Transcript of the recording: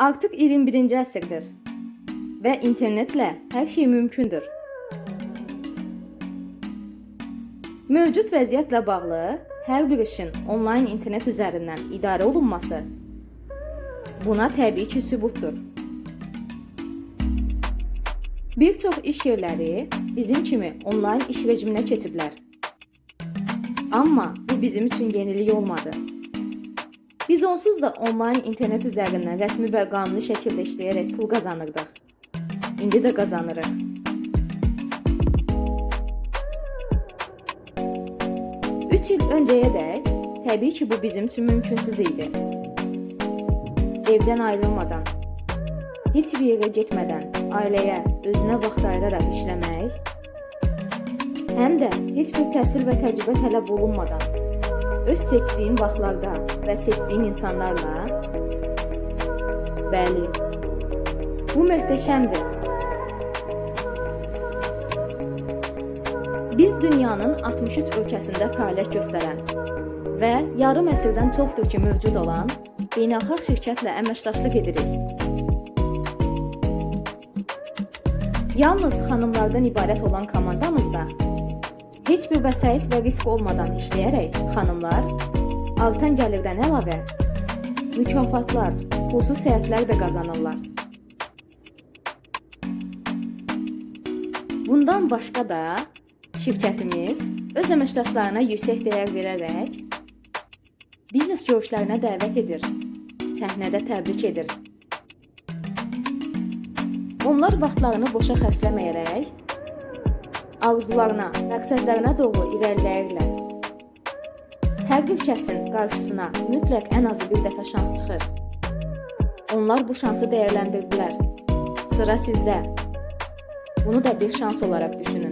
Artıq 21-ci əsrdir və internetlə hər şey mümkündür. Mövcud vəziyyətlə bağlı hər bir işin onlayn internet üzərindən idarə olunması buna təbii ki, sübutdur. Bir çox iş yerləri bizim kimi onlayn iş rejiminə keçiblər. Amma bu bizim üçün yenilik olmadı. Biz onsuz da onlayn internet üzərindən rəsmi və qanuni şəkildə işləyərək pul qazanırdıq. İndi də qazanırıq. Üç il öncəyə dək təbii ki, bu bizim üçün mümkünsüz idi. Evdən ayrılmadan, heç bir yerə getmədən ailəyə, özünə vaxt ayıraraq işləmək, həm də heç bir təhsil və təcrübə tələb olunmadan öz seçdiyin vaxtlarda və seçdiyin insanlarla Bəli. Bu möhtəşəmdir. Biz dünyanın 63 ölkəsində fəaliyyət göstərən və yarım əsrdən çoxdur ki, mövcud olan beynəlxalq şirkətlə əməkdaşlıq edirik. Yalnız xanımlardan ibarət olan komandamızda heç bir vəsait və risk olmadan işləyərək xanımlar artan gəlirdən əlavə mükafatlar, pulsuz səyahətlər də qazanırlar. Bundan başqa da şirkətimiz öz əməkdaşlarına yüksək dəyər verərək biznes görüşlərinə dəvət edir, səhnədə təbrik edir. Onlar vaxtlarını boşa xərcləməyərək arzularına, məqsədlərinə doğru irəliləyirlər. Hər bir kəsin qarşısına mütləq ən azı bir dəfə şans çıxır. Onlar bu şansı dəyərləndirdilər. Sıra sizdə. Bunu da bir şans olaraq düşünün.